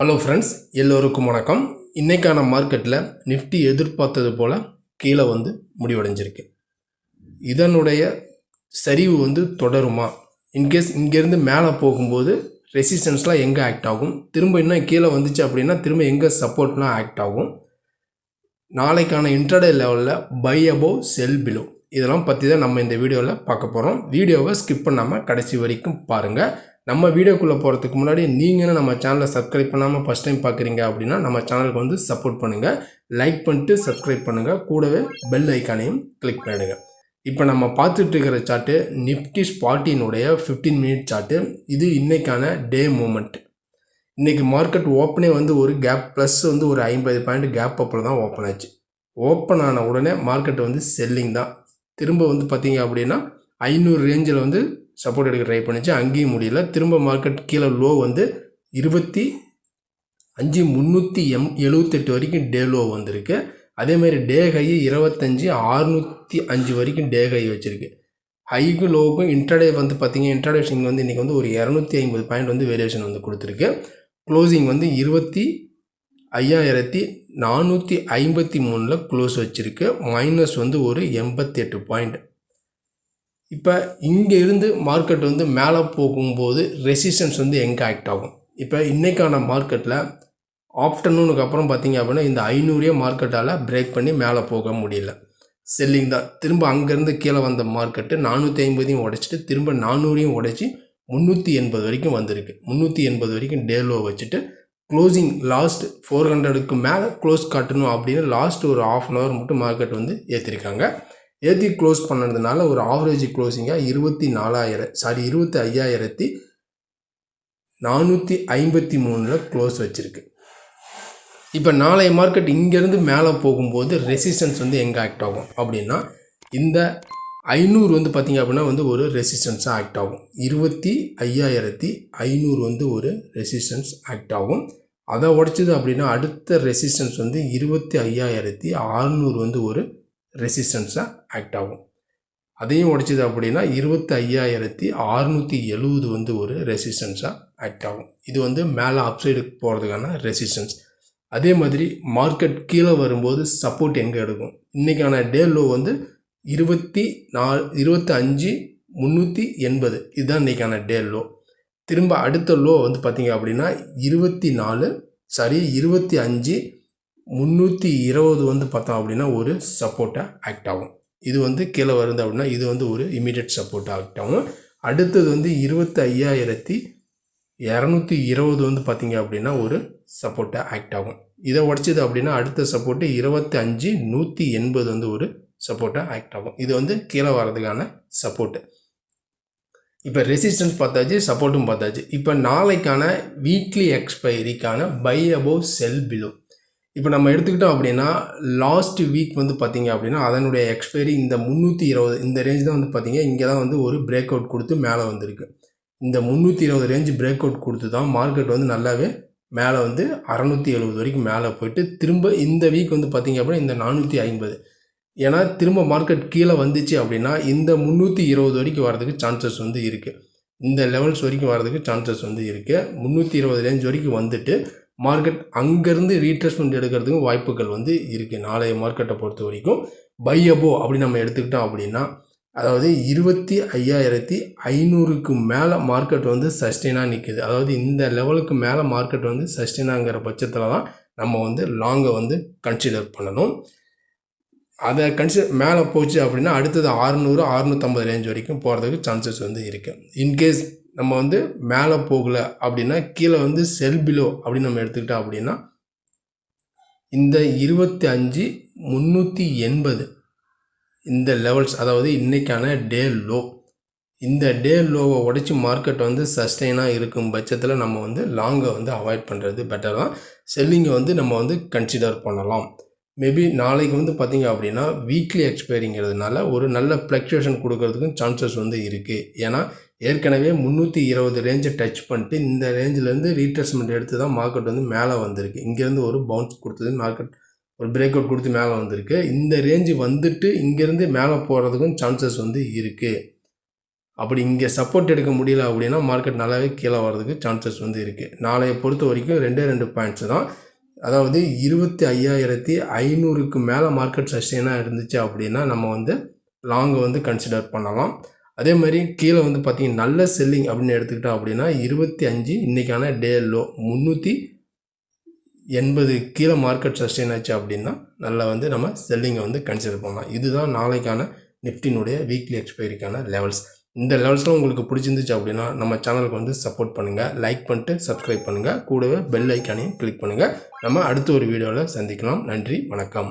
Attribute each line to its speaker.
Speaker 1: Hello friends எல்லோருக்கும் வணக்கம். இன்றைக்கான மார்க்கெட்டில் நிஃப்டி எதிர்பார்த்தது போல் கீழே வந்து முடிவடைஞ்சிருக்கு. இதனுடைய சரிவு வந்து தொடருமா? இன்கேஸ் இங்கேருந்து மேலே போகும்போது ரெசிஸ்டன்ஸ்லாம் எங்கே ஆக்ட் ஆகும்? திரும்ப இன்னும் கீழே வந்துச்சு அப்படின்னா திரும்ப எங்கே சப்போர்ட்லாம் ஆக்ட் ஆகும்? நாளைக்கான இன்டர்டே லெவலில் பை அபோவ் செல் பிலோ இதெல்லாம் பற்றி தான் நம்ம இந்த வீடியோவில் பார்க்க போகிறோம் வீடியோவை ஸ்கிப் பண்ணாமல் கடைசி வரைக்கும் பாருங்கள் நம்ம வீடியோக்குள்ளே போகிறதுக்கு முன்னாடி நீங்களும் நம்ம சேனலை சப்ஸ்கிரைப் பண்ணாமல் ஃபஸ்ட் டைம் பார்க்குறீங்க அப்படின்னா நம்ம சேனலுக்கு வந்து சப்போர்ட் பண்ணுங்கள் லைக் பண்ணிட்டு சப்ஸ்கிரைப் பண்ணுங்கள் கூடவே பெல் ஐக்கானையும் கிளிக் பண்ணிடுங்க. இப்போ நம்ம பார்த்துட்டு இருக்கிற சார்ட்டு நிஃப்டி ஸ்பாட்டினுடைய ஃபிஃப்டீன் மினிட் சார்ட்டு இது இன்றைக்கான டே மூமெண்ட் இன்றைக்கி மார்க்கெட் ஓப்பனே வந்து ஒரு கேப் ப்ளஸ் வந்து ஒரு ஐம்பது பாயிண்ட் கேப் அப்பில் தான் ஓப்பன் ஆச்சு. ஓப்பன் ஆன உடனே மார்க்கெட் வந்து செல்லிங் தான். திரும்ப வந்து பார்த்தீங்க அப்படின்னா ஐநூறு ரேஞ்சில் வந்து சப்போர்ட் எடுக்க ட்ரை பண்ணிச்சு. அங்கேயும் முடியல. திரும்ப மார்க்கெட் கீழே லோ வந்து இருபத்தி அஞ்சு முந்நூற்றி எம் எழுபத்தெட்டு வரைக்கும் டே லோ வந்திருக்கு. அதேமாதிரி டே ஹை இருபத்தஞ்சி அறுநூற்றி அஞ்சு வரைக்கும் டே ஹை வச்சுருக்கு. ஹைக்கு லோவுக்கும் இன்டர்டே வந்து பார்த்தீங்கன்னா இன்டர்டே ஸ்விங் வந்து இன்றைக்கி வந்து ஒரு இரநூத்தி ஐம்பது பாயிண்ட் வந்து வேரியேஷன் வந்து கொடுத்துருக்கு. க்ளோசிங் வந்து இருபத்தி ஐயாயிரத்தி நானூற்றி ஐம்பத்தி மூணில் க்ளோஸ் வச்சுருக்கு. மைனஸ் வந்து ஒரு எண்பத்தெட்டு பாயிண்ட் இப்போ இங்கே இருந்து மார்க்கெட் வந்து மேலே போகும்போது ரெசிஸ்டன்ஸ் வந்து எங்கே ஆக்ட் ஆகும்? இப்போ இன்றைக்கான மார்க்கெட்டில் ஆஃப்டர்நூனுக்கு அப்புறம் பார்த்தீங்க அப்படின்னா இந்த ஐநூறே மார்க்கெட்டால் பிரேக் பண்ணி மேலே போக முடியல. செல்லிங் தான். திரும்ப அங்கேருந்து கீழே வந்த மார்க்கெட்டு நானூற்றி ஐம்பதையும் உடைச்சிட்டு திரும்ப நானூறையும் உடைச்சி முந்நூற்றி எண்பது வரைக்கும் வந்திருக்கு. முந்நூற்றி எண்பது வரைக்கும் டேலோ வச்சுட்டு க்ளோசிங் லாஸ்ட் ஃபோர் ஹண்ட்ரடுக்கு மேலே க்ளோஸ் காட்டணும் அப்படின்னு லாஸ்ட் ஒரு ஆஃப் அன் ஹவர் மட்டும் மார்க்கெட் வந்து ஏற்றிருக்காங்க ஏற்றி க்ளோஸ் பண்ணதுனால ஒரு ஆவரேஜ் க்ளோசிங்காக இருபத்தி நாலாயிரம் சாரி இருபத்தி ஐயாயிரத்தி நானூற்றி ஐம்பத்தி மூணில் க்ளோஸ் வச்சுருக்கு. இப்போ நாளைய மார்க்கெட் இங்கேருந்து மேலே போகும்போது ரெசிஸ்டன்ஸ் வந்து எங்கே ஆக்ட் ஆகும்? அப்படின்னா இந்த ஐநூறு வந்து பார்த்திங்க அப்படின்னா வந்து ஒரு ரெசிஸ்டன்ஸாக ஆக்ட் ஆகும். இருபத்தி ஐயாயிரத்தி ஐநூறு வந்து ஒரு ரெசிஸ்டன்ஸ் ஆக்ட் ஆகும். அதை உடைச்சது அப்படின்னா அடுத்த ரெசிஸ்டன்ஸ் வந்து இருபத்தி ஐயாயிரத்தி அறநூறு வந்து ஒரு ரெசிஸ்டன்ஸாக ஆக்ட் ஆகும். அதையும் உடைச்சது அப்படின்னா இருபத்தி ஐயாயிரத்தி அறுநூற்றி எழுபது வந்து ஒரு ரெசிஸ்டன்ஸாக ஆக்ட் ஆகும். இது வந்து மேலே அப்சைடுக்கு போகிறதுக்கான ரெசிஸ்டன்ஸ் அதே மாதிரி மார்க்கெட் கீழே வரும்போது சப்போர்ட் எங்கே எடுக்கும்? இன்றைக்கான டே லோ வந்து இருபத்தி நாலு இருபத்தி அஞ்சு முந்நூற்றி எண்பது. இதுதான் இன்றைக்கான டே லோ திரும்ப அடுத்த லோ வந்து பார்த்திங்க அப்படின்னா இருபத்தி நாலு சாரி இருபத்தி அஞ்சு முந்நூற்றி இருபது வந்து பார்த்தோம் அப்படின்னா ஒரு சப்போர்ட்டாக ஆக்ட் ஆகும். இது வந்து கீழே வருது அப்படின்னா இது வந்து ஒரு இமீடியட் சப்போர்ட்டாக ஆக்ட் ஆகும். அடுத்தது வந்து இருபத்தி ஐயாயிரத்தி இரநூத்தி இருபது வந்து பார்த்தீங்க அப்படின்னா ஒரு சப்போர்ட்டாக ஆக்ட் ஆகும். இதை உடச்சிது அப்படின்னா அடுத்த சப்போர்ட்டு இருபத்தி அஞ்சு நூற்றி எண்பது வந்து ஒரு சப்போர்ட்டாக ஆக்ட் ஆகும். இது வந்து கீழே வர்றதுக்கான சப்போர்ட்டு இப்போ ரெசிஸ்டன்ஸ் பார்த்தாச்சு சப்போர்ட்டும் பார்த்தாச்சு. இப்போ நாளைக்கான வீக்லி எக்ஸ்பைரிக்கான பை அபோவ் செல் பிலோ இப்போ நம்ம எடுத்துக்கிட்டோம் அப்படின்னா லாஸ்ட் வீக் வந்து பார்த்திங்க அப்படின்னா அதனுடைய எக்ஸ்பைரி இந்த முந்நூற்றி இருபது இந்த ரேஞ்ச் தான் வந்து பார்த்திங்க. இங்கே தான் வந்து ஒரு பிரேக் அவுட் கொடுத்து மேலே வந்திருக்கு. இந்த முந்நூற்றி இருபது ரேஞ்சு பிரேக் அவுட் கொடுத்து தான் மார்க்கெட் வந்து நல்லாவே மேலே வந்து அறநூற்றி எழுபது வரைக்கும் மேலே போயிட்டு திரும்ப இந்த வீக் வந்து பார்த்திங்க அப்படின்னா இந்த நானூற்றி ஐம்பது. ஏன்னா திரும்ப மார்க்கெட் கீழே வந்துச்சு அப்படின்னா இந்த முந்நூற்றி இருபது வரைக்கும் வரதுக்கு சான்சஸ் வந்து இருக்குது இந்த லெவல்ஸ் வரைக்கும் வரதுக்கு சான்சஸ் வந்து இருக்குது முந்நூற்றி இருபது ரேஞ்ச் வரைக்கும் வந்துட்டு மார்க்கெட் அங்கேருந்து ரீட்ரெஸ்மெண்ட் எடுக்கிறதுக்கும் வாய்ப்புகள் வந்து இருக்குது நாளைய மார்க்கெட்டை பொறுத்த வரைக்கும் பை அபோ அப்படி நம்ம எடுத்துக்கிட்டோம் அப்படின்னா அதாவது இருபத்தி ஐயாயிரத்தி ஐநூறுக்கு மேலே மார்க்கெட் வந்து சஸ்டெயினாக நிற்குது அதாவது இந்த லெவலுக்கு மேலே மார்க்கெட் வந்து சஸ்டெயினாங்கிற பட்சத்தில் தான் நம்ம வந்து லாங்கை வந்து கன்சிடர் பண்ணணும். அதை கன்சிடர் மேலே போச்சு அப்படின்னா அடுத்தது ஆறுநூறு அறுநூற்றம்பது ரேஞ்ச் வரைக்கும் போகிறதுக்கு சான்சஸ் வந்து இருக்குது இன்கேஸ் நம்ம வந்து மேலே போகலை அப்படின்னா கீழே வந்து செல் பிலோ அப்படின்னு நம்ம எடுத்துக்கிட்டோம் அப்படின்னா இந்த இருபத்தி அஞ்சு முந்நூற்றி எண்பது இந்த லெவல்ஸ் அதாவது இன்றைக்கான டே லோ இந்த டே லோவை உடச்சி மார்க்கெட் வந்து சஸ்டெயினாக இருக்கும் பட்சத்தில் நம்ம வந்து லாங்கை வந்து அவாய்ட் பண்ணுறது பெட்டர் தான். செல்லிங்கை வந்து நம்ம வந்து கன்சிடர் பண்ணலாம். மேபி நாளைக்கு வந்து பார்த்திங்க அப்படின்னா வீக்லி எக்ஸ்பைரிங்கிறதுனால ஒரு நல்ல ஃப்ளக்சுவேஷன் கொடுக்கறதுக்கும் சான்சஸ் வந்து இருக்குது ஏன்னா ஏற்கனவே முந்நூற்றி இருபது ரேஞ்சை டச் பண்ணிட்டு இந்த ரேஞ்சிலேருந்து ரீட்ரெஸ்மெண்ட் எடுத்து தான் மார்க்கெட் வந்து மேலே வந்திருக்கு. இங்கேருந்து ஒரு பவுன்ஸ் கொடுத்தது மார்க்கெட் ஒரு பிரேக் அவுட் கொடுத்து மேலே வந்திருக்கு. இந்த ரேஞ்சு வந்துட்டு இங்கேருந்து மேலே போகிறதுக்கும் சான்சஸ் வந்து இருக்குது அப்படி இங்கே சப்போர்ட் எடுக்க முடியல அப்படின்னா மார்க்கெட் நல்லாவே கீழே வர்றதுக்கு சான்சஸ் வந்து இருக்குது நாளைய பொறுத்த வரைக்கும் ரெண்டே ரெண்டு பாயிண்ட்ஸ் தான். அதாவது இருபத்தி ஐயாயிரத்தி ஐநூறுக்கு மேலே மார்க்கெட் சஸ்டெயினாக இருந்துச்சு அப்படின்னா நம்ம வந்து லாங்கை வந்து கன்சிடர் பண்ணலாம் அதே மாதிரி கீழே வந்து பார்த்திங்கன்னா நல்ல செல்லிங் அப்படின்னு எடுத்துக்கிட்டோம் அப்படின்னா இருபத்தி அஞ்சு இன்றைக்கான டே லோ முந்நூற்றி எண்பது கீழே மார்க்கெட் சஸ்டெயின் ஆச்சு அப்படின்னா நல்லா வந்து நம்ம செல்லிங்கை வந்து கன்சிடர் பண்ணலாம். இதுதான் நாளைக்கான நிஃப்டினுடைய வீக்லி எக்ஸ்பைரிக்கான லெவல்ஸ் இந்த லெவல்ஸ்லாம் உங்களுக்கு பிடிச்சிருந்துச்சு அப்படின்னா நம்ம சேனலுக்கு வந்து சப்போர்ட் பண்ணுங்கள் லைக் பண்ணிட்டு சப்ஸ்கிரைப் பண்ணுங்கள் கூடவே பெல் ஐக்கானையும் கிளிக் பண்ணுங்கள் நம்ம அடுத்த ஒரு வீடியோவில் சந்திக்கலாம். நன்றி வணக்கம்.